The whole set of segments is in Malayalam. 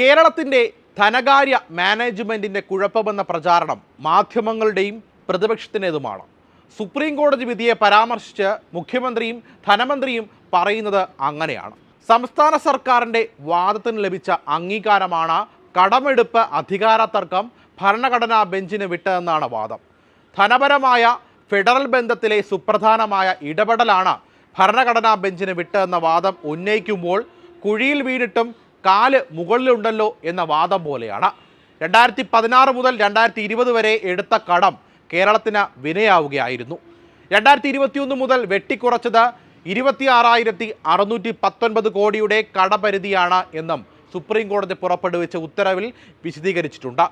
കേരളത്തിന്റെ ധനകാര്യ മാനേജ്മെന്റിന്റെ കുഴപ്പമെന്ന പ്രചാരണം മാധ്യമങ്ങളുടെയും പ്രതിപക്ഷത്തിന്റെതുമാണ്. സുപ്രീം കോടതി വിധിയെ പരാമർശിച്ച് മുഖ്യമന്ത്രിയും ധനമന്ത്രിയും പറയുന്നത് അങ്ങനെയാണ്. സംസ്ഥാന സർക്കാരിന്റെ വാദത്തിന് ലഭിച്ച അംഗീകാരമാണ് കടമെടുപ്പ് അധികാര തർക്കം ഭരണഘടനാ ബെഞ്ചിന് വിട്ടതെന്നാണ് വാദം. ധനപരമായ ഫെഡറൽ ബന്ധത്തിലെ സുപ്രധാനമായ ഇടപെടലാണ് ഭരണഘടനാ ബെഞ്ചിന് വിട്ടതെന്ന വാദം ഉന്നയിക്കുമ്പോൾ കുഴിയിൽ വീണിട്ടും കാൽ മുകളിലുണ്ടല്ലോ എന്ന വാദം പോലെയാണ്. രണ്ടായിരത്തി പതിനാറ് മുതൽ രണ്ടായിരത്തി ഇരുപത് വരെ എടുത്ത കടം കേരളത്തിന് വിനയാവുകയായിരുന്നു. രണ്ടായിരത്തി ഇരുപത്തിയൊന്ന് മുതൽ വെട്ടിക്കുറച്ചത് ഇരുപത്തി ആറായിരത്തി അറുന്നൂറ്റി പത്തൊൻപത് കോടിയുടെ കടപരിധിയാണ് എന്നും സുപ്രീം കോടതി പുറപ്പെടുവിച്ച ഉത്തരവിൽ വിശദീകരിച്ചിട്ടുണ്ട്.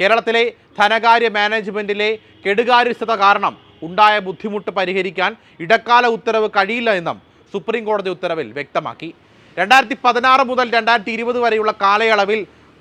കേരളത്തിലെ ധനകാര്യ മാനേജ്മെന്റിലെ കെടുകാര്യസ്ഥത കാരണം ഉണ്ടായ ബുദ്ധിമുട്ട് പരിഹരിക്കാൻ ഇടക്കാല ഉത്തരവ് കഴിയില്ല എന്നും സുപ്രീം കോടതി ഉത്തരവിൽ വ്യക്തമാക്കി. രണ്ടായിരത്തി പതിനാറ് മുതൽ രണ്ടായിരത്തി ഇരുപത് വരെയുള്ള കാലയളവിൽ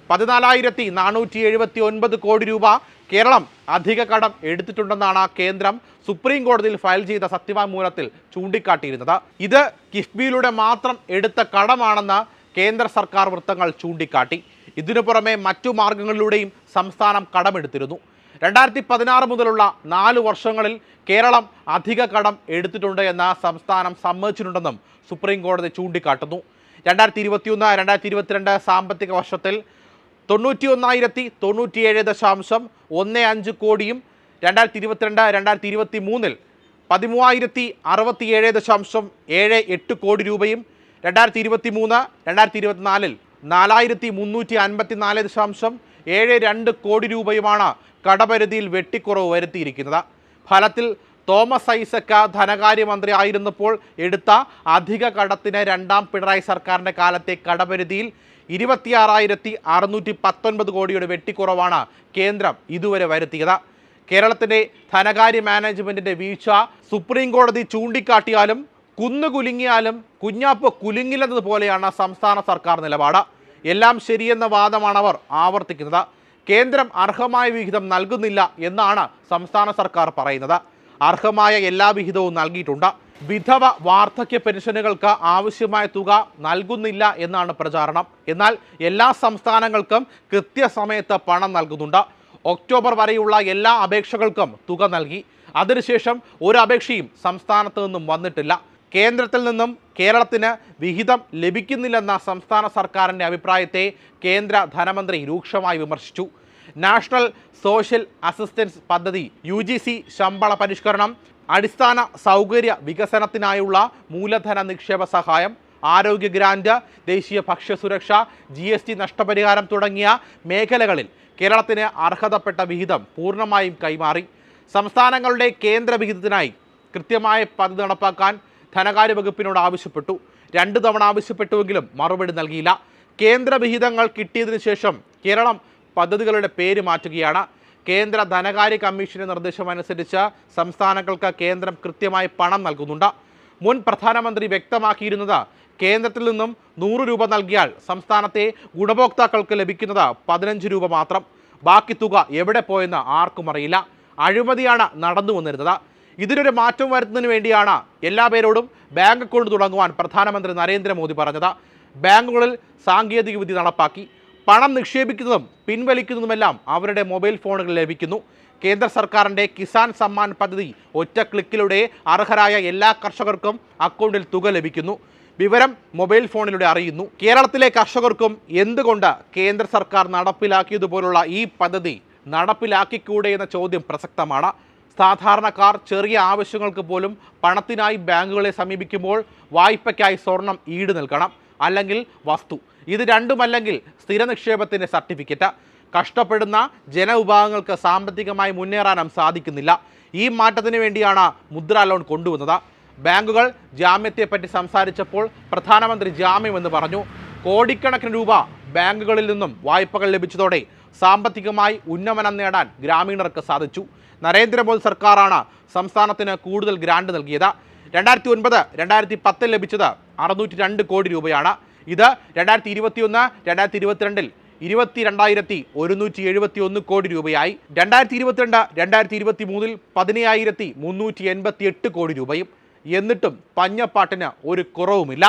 പതിനാലായിരത്തി നാനൂറ്റി എഴുപത്തി ഒൻപത് കോടി രൂപ കേരളം അധിക കടം എടുത്തിട്ടുണ്ടെന്നാണ് കേന്ദ്രം സുപ്രീം കോടതിയിൽ ഫയൽ ചെയ്ത സത്യവാങ്മൂലത്തിൽ ചൂണ്ടിക്കാട്ടിയിരുന്നത്. ഇത് കിഫ്ബിയിലൂടെ മാത്രം എടുത്ത കടമാണെന്ന് കേന്ദ്ര സർക്കാർ വൃത്തങ്ങൾ ചൂണ്ടിക്കാട്ടി. ഇതിനു പുറമെ മറ്റു മാർഗങ്ങളിലൂടെയും സംസ്ഥാനം കടമെടുത്തിരുന്നു. രണ്ടായിരത്തി പതിനാറ് മുതലുള്ള നാല് വർഷങ്ങളിൽ കേരളം അധിക കടം എടുത്തിട്ടുണ്ട് എന്ന് സംസ്ഥാനം സമ്മതിച്ചിട്ടുണ്ടെന്നും സുപ്രീം കോടതി ചൂണ്ടിക്കാട്ടുന്നു. രണ്ടായിരത്തി ഇരുപത്തിയൊന്ന് രണ്ടായിരത്തി ഇരുപത്തിരണ്ട് സാമ്പത്തിക വർഷത്തിൽ തൊണ്ണൂറ്റി ഒന്നായിരത്തി തൊണ്ണൂറ്റിയേഴ് ദശാംശം ഒന്ന് അഞ്ച് കോടിയും രണ്ടായിരത്തി ഇരുപത്തിരണ്ട് രണ്ടായിരത്തി ഇരുപത്തി മൂന്നിൽ പതിമൂവായിരത്തി അറുപത്തിയേഴ് ദശാംശം ഏഴ് എട്ട് കോടി രൂപയും രണ്ടായിരത്തി ഇരുപത്തി മൂന്ന് രണ്ടായിരത്തി ഇരുപത്തിനാലിൽ നാലായിരത്തി മുന്നൂറ്റി അൻപത്തി നാല് ദശാംശം ഏഴ് രണ്ട് കോടി രൂപയുമാണ് കടപരിധിയിൽ വെട്ടിക്കുറവ് വരുത്തിയിരിക്കുന്നത്. ഫലത്തിൽ തോമസ് ഐസക്ക ധനകാര്യമന്ത്രി ആയിരുന്നപ്പോൾ എടുത്ത അധിക കടത്തിന് രണ്ടാം പിണറായി സർക്കാരിന്റെ കാലത്തെ കടപരിധിയിൽ ഇരുപത്തിയാറായിരത്തി അറുന്നൂറ്റി പത്തൊൻപത് കോടിയുടെ വെട്ടിക്കുറവാണ് കേന്ദ്രം ഇതുവരെ വരുത്തിയത്. കേരളത്തിന്റെ ധനകാര്യ മാനേജ്മെന്റിന്റെ വീഴ്ച സുപ്രീം കോടതി ചൂണ്ടിക്കാട്ടിയാലും കുന്നുകുലുങ്ങിയാലും കുഞ്ഞാപ്പ് കുലുങ്ങില്ലെന്നതുപോലെയാണ് സംസ്ഥാന സർക്കാർ നിലപാട്. എല്ലാം ശരിയെന്ന വാദമാണ് അവർ ആവർത്തിക്കുന്നത്. കേന്ദ്രം അർഹമായ വിഹിതം നൽകുന്നില്ല എന്നാണ് സംസ്ഥാന സർക്കാർ പറയുന്നത്. അർഹമായ എല്ലാ വിഹിതവും നൽകിയിട്ടുണ്ട്. വിധവ വാർദ്ധക്യ പെൻഷനുകൾക്ക് ആവശ്യമായ തുക നൽകുന്നില്ല എന്നാണ് പ്രചാരണം. എന്നാൽ എല്ലാ സംസ്ഥാനങ്ങൾക്കും കൃത്യസമയത്ത് പണം നൽകുന്നുണ്ട്. ഒക്ടോബർ വരെയുള്ള എല്ലാ അപേക്ഷകൾക്കും തുക നൽകി. അതിനുശേഷം ഒരു അപേക്ഷയും സംസ്ഥാനത്ത് നിന്നും വന്നിട്ടില്ല. കേന്ദ്രത്തിൽ നിന്നും കേരളത്തിന് വിഹിതം ലഭിക്കുന്നില്ലെന്ന സംസ്ഥാന സർക്കാരിന്റെ അഭിപ്രായത്തെ കേന്ദ്ര ധനമന്ത്രി രൂക്ഷമായി വിമർശിച്ചു. നാഷണൽ സോഷ്യൽ അസിസ്റ്റൻസ് പദ്ധതി യു ശമ്പള പരിഷ്കരണം അടിസ്ഥാന സൗകര്യ വികസനത്തിനായുള്ള മൂലധന നിക്ഷേപ സഹായം ആരോഗ്യ ഗ്രാന്റ് ദേശീയ ഭക്ഷ്യസുരക്ഷ ജി എസ് ടി നഷ്ടപരിഹാരം തുടങ്ങിയ മേഖലകളിൽ കേരളത്തിന് അർഹതപ്പെട്ട വിഹിതം പൂർണമായും കൈമാറി. സംസ്ഥാനങ്ങളുടെ കേന്ദ്ര വിഹിതത്തിനായി കൃത്യമായ പദ്ധതി നടപ്പാക്കാൻ ധനകാര്യ വകുപ്പിനോട് ആവശ്യപ്പെട്ടു. രണ്ട് തവണ ആവശ്യപ്പെട്ടുവെങ്കിലും മറുപടി നൽകിയില്ല. കേന്ദ്ര വിഹിതങ്ങൾ കിട്ടിയതിനു ശേഷം കേരളം പദ്ധതികളുടെ പേര് മാറ്റുകയാണ്. കേന്ദ്ര ധനകാര്യ കമ്മീഷന്റെ നിർദ്ദേശമനുസരിച്ച് സംസ്ഥാനങ്ങൾക്ക് കേന്ദ്രം കൃത്യമായി പണം നൽകുന്നുണ്ട്. മുൻ പ്രധാനമന്ത്രി വ്യക്തമാക്കിയിരുന്നത് കേന്ദ്രത്തിൽ നിന്നും നൂറ് രൂപ നൽകിയാൽ സംസ്ഥാനത്തെ ഗുണഭോക്താക്കൾക്ക് ലഭിക്കുന്നത് പതിനഞ്ച് രൂപ മാത്രം. ബാക്കി തുക എവിടെ പോയെന്ന് ആർക്കും അറിയില്ല. അഴിമതിയാണ് നടന്നു വന്നിരുന്നത്. ഇതിനൊരു മാറ്റം വരുത്തുന്നതിന് വേണ്ടിയാണ് എല്ലാ പേരോടും ബാങ്ക് അക്കൗണ്ട് തുടങ്ങുവാൻ പ്രധാനമന്ത്രി നരേന്ദ്രമോദി പറഞ്ഞത്. ബാങ്കുകളിൽ സാങ്കേതിക വിദ്യ നടപ്പാക്കി. പണം നിക്ഷേപിക്കുന്നതും പിൻവലിക്കുന്നതുമെല്ലാം അവരുടെ മൊബൈൽ ഫോണുകളിൽ ലഭിക്കുന്നു. കേന്ദ്ര സർക്കാരിന്റെ കിസാൻ സമ്മാൻ പദ്ധതി ഒറ്റ ക്ലിക്കിലൂടെ അർഹരായ എല്ലാ കർഷകർക്കും അക്കൗണ്ടിൽ തുക ലഭിക്കുന്നു. വിവരം മൊബൈൽ ഫോണിലൂടെ അറിയുന്നു. കേരളത്തിലെ കർഷകർക്കും എന്തുകൊണ്ട് കേന്ദ്ര സർക്കാർ നടപ്പിലാക്കിയതുപോലുള്ള ഈ പദ്ധതി നടപ്പിലാക്കിക്കൂടെ എന്ന ചോദ്യം പ്രസക്തമാണ്. സാധാരണക്കാർ ചെറിയ ആവശ്യങ്ങൾക്ക് പോലും പണത്തിനായി ബാങ്കുകളെ സമീപിക്കുമ്പോൾ വായ്പയ്ക്കായി സ്വർണം ഈട് നൽകണം അല്ലെങ്കിൽ വസ്തു. ഇത് രണ്ടുമല്ലെങ്കിൽ സ്ഥിര നിക്ഷേപത്തിന്റെ സർട്ടിഫിക്കറ്റ്. കഷ്ടപ്പെടുന്ന ജനവിഭാഗങ്ങൾക്ക് സാമ്പത്തികമായി മുന്നേറാനും സാധിക്കുന്നില്ല. ഈ മാറ്റത്തിന് വേണ്ടിയാണ് മുദ്ര ലോൺ കൊണ്ടുവന്നത്. ബാങ്കുകൾ ജാമ്യത്തെപ്പറ്റി സംസാരിച്ചപ്പോൾ പ്രധാനമന്ത്രി ജാമ്യം എന്ന് പറഞ്ഞു. കോടിക്കണക്കിന് രൂപ ബാങ്കുകളിൽ നിന്നും വായ്പകൾ ലഭിച്ചതോടെ സാമ്പത്തികമായി ഉന്നമനം നേടാൻ ഗ്രാമീണർക്ക് സാധിച്ചു. നരേന്ദ്രമോദി സർക്കാരാണ് സംസ്ഥാനത്തിന് കൂടുതൽ ഗ്രാന്റ് നൽകിയത്. രണ്ടായിരത്തി ഒൻപത് രണ്ടായിരത്തി പത്തിൽ ലഭിച്ചത് അറുന്നൂറ്റി രണ്ട് കോടി രൂപയാണ്. ഇത് രണ്ടായിരത്തി ഇരുപത്തിയൊന്ന് രണ്ടായിരത്തി ഇരുപത്തിരണ്ടിൽ ഇരുപത്തി രണ്ടായിരത്തി ഒരുന്നൂറ്റി എഴുപത്തി ഒന്ന് കോടി രൂപയായി. രണ്ടായിരത്തി ഇരുപത്തിരണ്ട് രണ്ടായിരത്തി ഇരുപത്തി മൂന്നിൽ പതിനയ്യായിരത്തി മുന്നൂറ്റി എൺപത്തി എട്ട് കോടി രൂപയും. എന്നിട്ടും പഞ്ഞപ്പാട്ടിന് ഒരു കുറവുമില്ല.